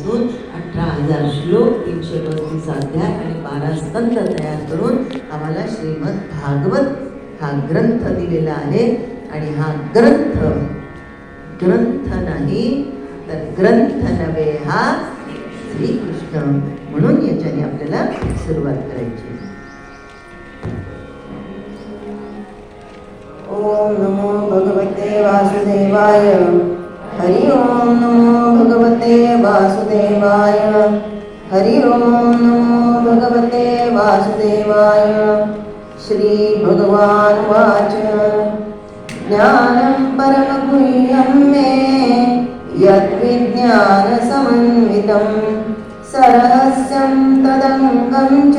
वाचून अठरा हजार श्लोक तीनशे पस्तीस अध्याय आणि बारा स्कंद तयार करून आम्हाला श्रीमद भागवत हा ग्रंथ दिलेला आहे. आणि हा ग्रंथ ग्रंथ नाही तर ग्रंथ नव्हे हा श्रीकृष्ण. म्हणून याच्याने आपल्याला सुरुवात करायची. ओम नमो भगवते वासुदेवाय. हरि ओम नमो हरि ॐ नमो भगवते वासुदेवाय श्रीभगवानुवाच ज्ञानं परमगुह्यं मे यद्विज्ञानसमन्वितं सरहस्यं तदङ्गं च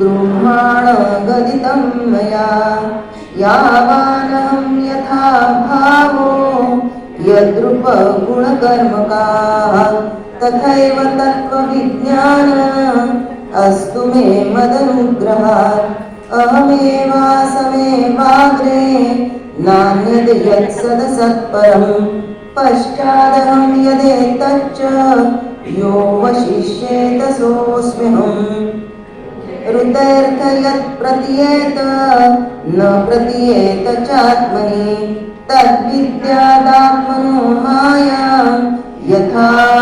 गृह्णाणगदितं मया यावानहं यथा भावो यद्रूपगुणकर्मकाः तथैव तत्त्वविज्ञान अस्तु मे मदनुग्रहात्। अहमेवासमेवाग्रे नान्यद् यत्सदसत्परं पश्चादहं यदेतच्च यो वशिष्येत सोऽस्म्यहम् ऋतेऽर्थ यत् प्रतीयेत, न प्रतीयेत चात्मनि। तद्विद्यादात्मनो माया। यथा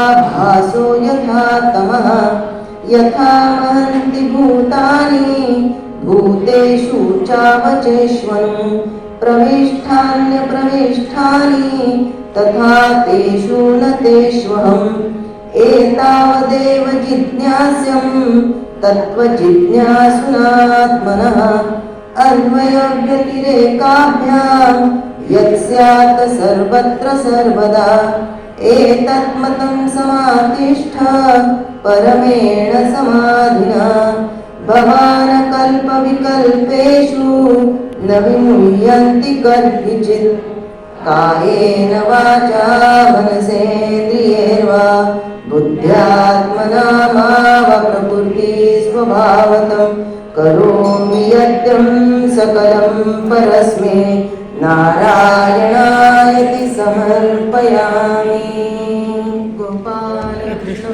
भासो यथा तमः यथा महन्ति भूतानि, भूतेषु चावचेष्वनु। प्रविष्ठान्यप्रविष्ठानि, तथा तेषु न तेष्वहम्। एतावदेव जिज्ञास्यम्, तत्त्वजिज्ञासुनात्मनः। अन्वयव्यतिरेकाभ्यां यत् स्यात् सर्वत्र सर्वदा। एतत्मतं समातिष्ठ, परमेण समाधिना। भवान् न विमुह्यन्ति कायेन वाचा मनसेन्द्रियैर्वा बुद्ध्यात्मना करोमि यद्यं सकलं परस्मै नारायणायति समर्पयामि गोपालकृष्ण